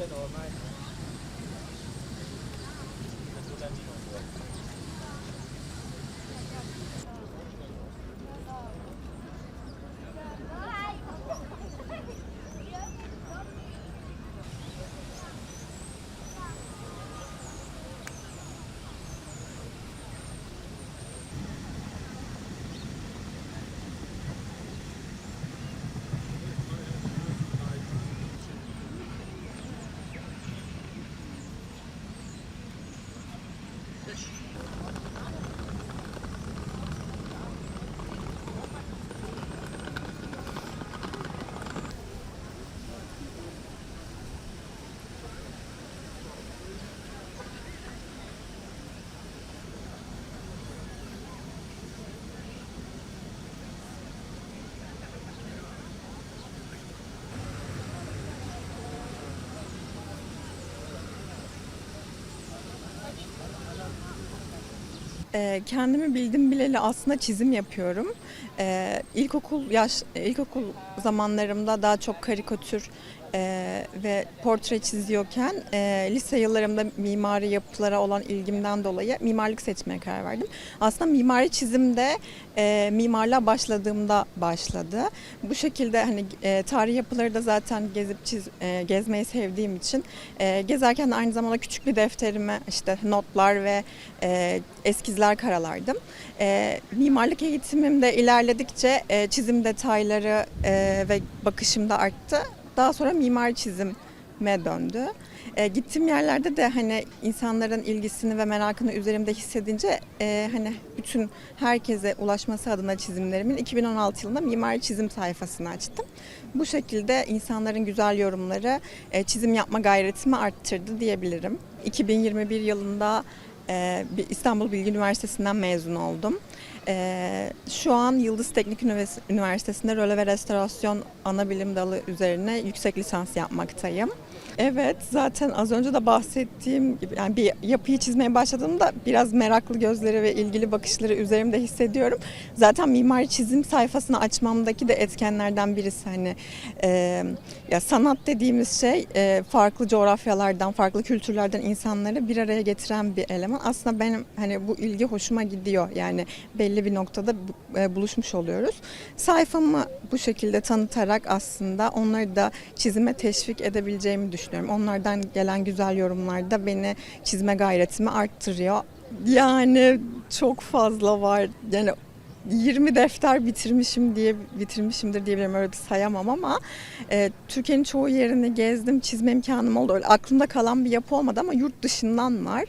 Ito normal. Ito lang din Ee, kendimi bildim bileli aslında çizim yapıyorum. Ee, ilkokul yaş ilkokul zamanlarımda daha çok karikatür e, ve portre çiziyorken e, lise yıllarımda mimari yapılara olan ilgimden dolayı mimarlık seçmeye karar verdim. Aslında mimari çizim de e, mimarlığa başladığımda başladı. Bu şekilde hani e, tarihi yapıları da zaten gezip çiz, e, gezmeyi sevdiğim için e, gezerken de aynı zamanda küçük bir defterime işte notlar ve e, eskizler karalardım. E, mimarlık eğitimim de ilerledikçe e, çizim detayları e, ve bakışım da arttı. Daha sonra mimar çizime döndü. E, gittiğim yerlerde de hani insanların ilgisini ve merakını üzerimde hissedince e, hani bütün herkese ulaşması adına çizimlerimin 2016 yılında mimari çizim sayfasını açtım. Bu şekilde insanların güzel yorumları e, çizim yapma gayretimi arttırdı diyebilirim. 2021 yılında e, İstanbul Bilgi Üniversitesi'nden mezun oldum. E, şu an Yıldız Teknik Ünivers- Üniversitesi'nde röle ve restorasyon ana bilim dalı üzerine yüksek lisans yapmaktayım. Evet zaten az önce de bahsettiğim gibi yani bir yapıyı çizmeye başladığımda biraz meraklı gözleri ve ilgili bakışları üzerimde hissediyorum. Zaten mimari çizim sayfasını açmamdaki de etkenlerden birisi hani e, ya sanat dediğimiz şey e, farklı coğrafyalardan, farklı kültürlerden insanları bir araya getiren bir eleman. Aslında benim hani bu ilgi hoşuma gidiyor. Yani belli bir noktada e, buluşmuş oluyoruz. Sayfamı bu şekilde tanıtarak aslında onları da çizime teşvik edebileceğimi düşünüyorum. Onlardan gelen güzel yorumlar da beni çizme gayretimi arttırıyor. Yani çok fazla var. Yani 20 defter bitirmişim diye bitirmişimdir diyebilirim öyle bir sayamam ama e, Türkiye'nin çoğu yerini gezdim çizme imkanım oldu öyle aklımda kalan bir yapı olmadı ama yurt dışından var.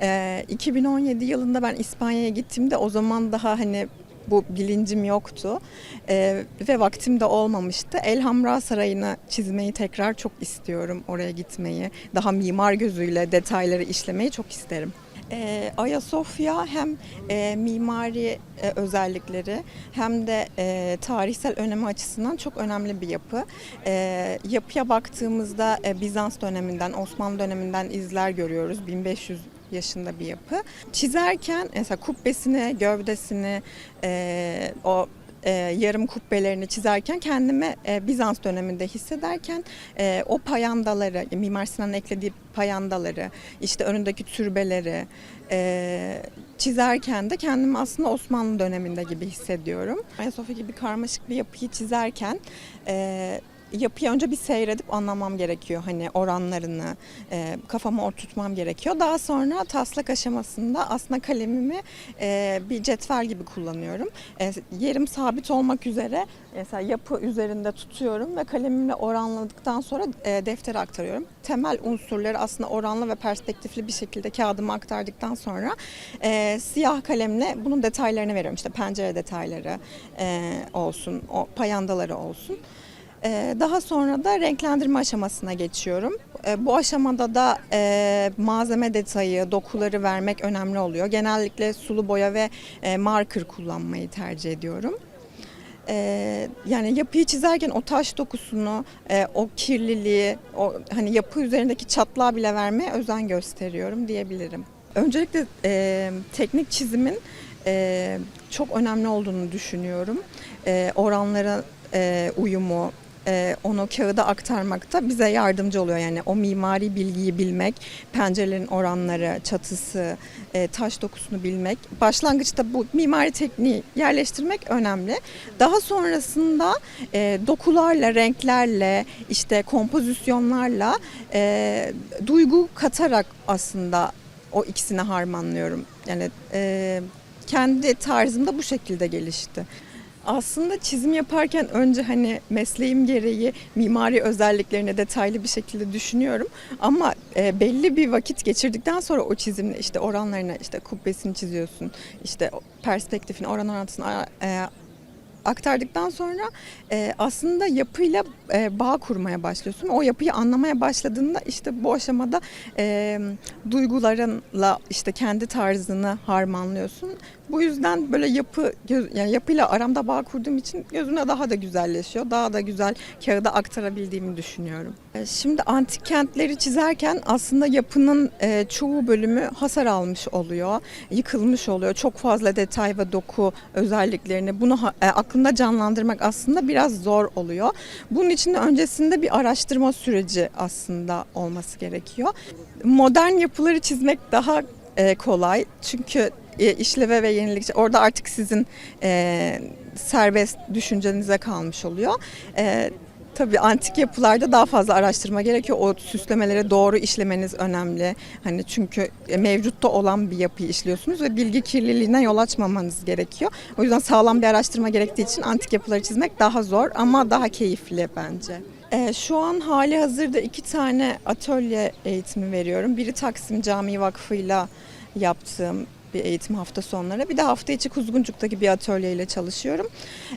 E, 2017 yılında ben İspanya'ya gittiğimde o zaman daha hani bu bilincim yoktu E, ve vaktim de olmamıştı. Elhamra Sarayı'nı çizmeyi tekrar çok istiyorum oraya gitmeyi. Daha mimar gözüyle detayları işlemeyi çok isterim. E, Ayasofya hem e, mimari e, özellikleri hem de e, tarihsel önemi açısından çok önemli bir yapı. E, yapıya baktığımızda e, Bizans döneminden, Osmanlı döneminden izler görüyoruz. 1500 yaşında bir yapı. Çizerken mesela kubbesini, gövdesini, e, o e, yarım kubbelerini çizerken kendimi e, Bizans döneminde hissederken e, o payandaları, Mimar Sinan'ın eklediği payandaları, işte önündeki türbeleri e, çizerken de kendimi aslında Osmanlı döneminde gibi hissediyorum. Ayasofya gibi karmaşık bir yapıyı çizerken e, yapıyı önce bir seyredip anlamam gerekiyor. Hani oranlarını e, kafama oturtmam gerekiyor. Daha sonra taslak aşamasında aslında kalemimi e, bir cetvel gibi kullanıyorum. E, yerim sabit olmak üzere mesela yapı üzerinde tutuyorum ve kalemimle oranladıktan sonra e, deftere aktarıyorum. Temel unsurları aslında oranlı ve perspektifli bir şekilde kağıdıma aktardıktan sonra e, siyah kalemle bunun detaylarını veriyorum. İşte pencere detayları e, olsun, o payandaları olsun. Ee, Daha sonra da renklendirme aşamasına geçiyorum. Ee, Bu aşamada da e, malzeme detayı, dokuları vermek önemli oluyor. Genellikle sulu boya ve e, marker kullanmayı tercih ediyorum. Ee, yani yapıyı çizerken o taş dokusunu, e, o kirliliği, o hani yapı üzerindeki çatlağı bile vermeye özen gösteriyorum diyebilirim. Öncelikle e, teknik çizimin e, çok önemli olduğunu düşünüyorum. E, oranlara e, uyumu, e, onu kağıda aktarmakta bize yardımcı oluyor. Yani o mimari bilgiyi bilmek, pencerelerin oranları, çatısı, e, taş dokusunu bilmek. Başlangıçta bu mimari tekniği yerleştirmek önemli. Daha sonrasında e, dokularla, renklerle, işte kompozisyonlarla e, duygu katarak aslında o ikisini harmanlıyorum. Yani e, kendi tarzım da bu şekilde gelişti. Aslında çizim yaparken önce hani mesleğim gereği mimari özelliklerini detaylı bir şekilde düşünüyorum. Ama e, belli bir vakit geçirdikten sonra o çizimle işte oranlarını işte kubbesini çiziyorsun. işte perspektifini, oran orantısını e, aktardıktan sonra e, aslında yapıyla bağ kurmaya başlıyorsun. O yapıyı anlamaya başladığında işte bu aşamada duygularınla işte kendi tarzını harmanlıyorsun. Bu yüzden böyle yapı göz, yani yapıyla aramda bağ kurduğum için gözüne daha da güzelleşiyor. Daha da güzel kağıda aktarabildiğimi düşünüyorum. E, Şimdi antik kentleri çizerken aslında yapının e, çoğu bölümü hasar almış oluyor, yıkılmış oluyor. Çok fazla detay ve doku özelliklerini bunu e, aklında canlandırmak aslında biraz zor oluyor. Bunun için de öncesinde bir araştırma süreci aslında olması gerekiyor. Modern yapıları çizmek daha kolay çünkü işleve ve yenilikçi orada artık sizin e, serbest düşüncenize kalmış oluyor. E, Tabii antik yapılarda daha fazla araştırma gerekiyor. O süslemeleri doğru işlemeniz önemli. Hani çünkü e, mevcutta olan bir yapıyı işliyorsunuz ve bilgi kirliliğine yol açmamanız gerekiyor. O yüzden sağlam bir araştırma gerektiği için antik yapıları çizmek daha zor ama daha keyifli bence. Ee, şu an hali hazırda iki tane atölye eğitimi veriyorum. Biri Taksim Camii Vakfı'yla yaptığım bir eğitim hafta sonları. Bir de hafta içi Kuzguncuk'taki bir atölyeyle çalışıyorum.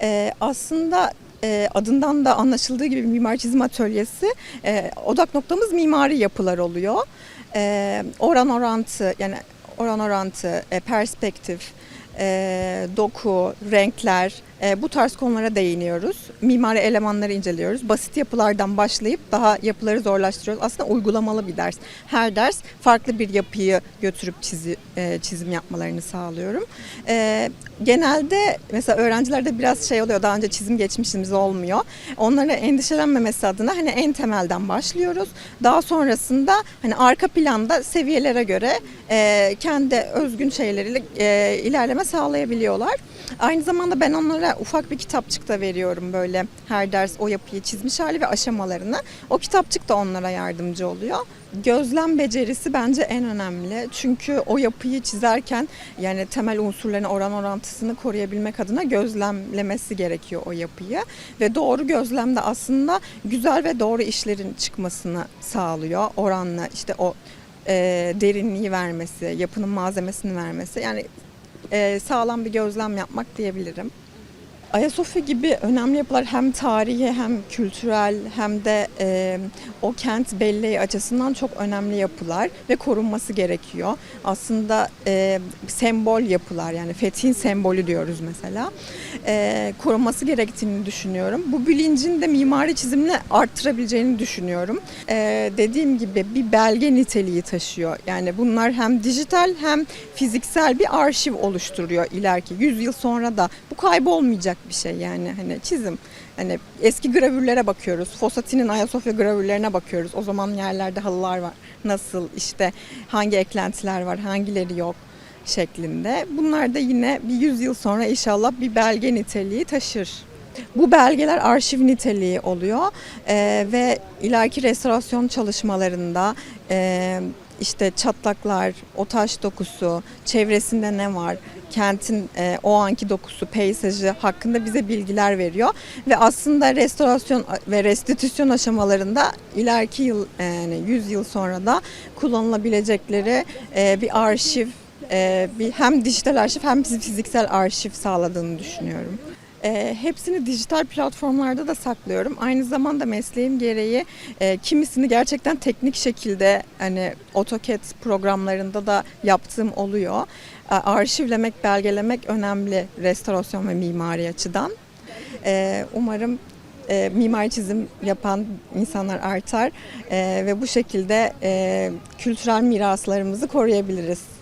Ee, aslında e, adından da anlaşıldığı gibi mimar çizim atölyesi e, odak noktamız mimari yapılar oluyor. E, oran orantı yani oran orantı, e, perspektif, e, doku, renkler e, bu tarz konulara değiniyoruz. Mimari elemanları inceliyoruz. Basit yapılardan başlayıp daha yapıları zorlaştırıyoruz. Aslında uygulamalı bir ders. Her ders farklı bir yapıyı götürüp çizi, e, çizim yapmalarını sağlıyorum. E, genelde mesela öğrencilerde biraz şey oluyor. Daha önce çizim geçmişimiz olmuyor. Onlara endişelenmemesi adına hani en temelden başlıyoruz. Daha sonrasında hani arka planda seviyelere göre e, kendi özgün şeyleriyle e, ilerleme sağlayabiliyorlar. Aynı zamanda ben onlara ufak bir kitapçık da veriyorum böyle her ders o yapıyı çizmiş hali ve aşamalarını. O kitapçık da onlara yardımcı oluyor. Gözlem becerisi bence en önemli. Çünkü o yapıyı çizerken yani temel unsurlarını oran orantısını koruyabilmek adına gözlemlemesi gerekiyor o yapıyı. Ve doğru gözlemde aslında güzel ve doğru işlerin çıkmasını sağlıyor. Oranla işte o e, derinliği vermesi, yapının malzemesini vermesi. Yani e, sağlam bir gözlem yapmak diyebilirim. Ayasofya gibi önemli yapılar hem tarihi hem kültürel hem de e, o kent belleği açısından çok önemli yapılar ve korunması gerekiyor. Aslında e, sembol yapılar yani fethin sembolü diyoruz mesela. E, korunması gerektiğini düşünüyorum. Bu bilincin de mimari çizimle arttırabileceğini düşünüyorum. E, dediğim gibi bir belge niteliği taşıyor. Yani bunlar hem dijital hem fiziksel bir arşiv oluşturuyor ileriki. 100 yıl sonra da bu kaybolmayacak bir şey yani hani çizim. Hani eski gravürlere bakıyoruz. Fosati'nin Ayasofya gravürlerine bakıyoruz. O zaman yerlerde halılar var. Nasıl işte hangi eklentiler var, hangileri yok şeklinde. Bunlar da yine bir 100 yıl sonra inşallah bir belge niteliği taşır. Bu belgeler arşiv niteliği oluyor Ee, ve ileriki restorasyon çalışmalarında e, işte çatlaklar, o taş dokusu, çevresinde ne var, kentin e, o anki dokusu, peyzajı hakkında bize bilgiler veriyor. Ve aslında restorasyon ve restitüsyon aşamalarında ileriki yıl yani 100 yıl sonra da kullanılabilecekleri e, bir arşiv, e, bir hem dijital arşiv hem fiziksel arşiv sağladığını düşünüyorum. E, hepsini dijital platformlarda da saklıyorum. Aynı zamanda mesleğim gereği e, kimisini gerçekten teknik şekilde hani AutoCAD programlarında da yaptığım oluyor. E, arşivlemek, belgelemek önemli restorasyon ve mimari açıdan. E, umarım e, mimari çizim yapan insanlar artar e, ve bu şekilde kültürel miraslarımızı koruyabiliriz.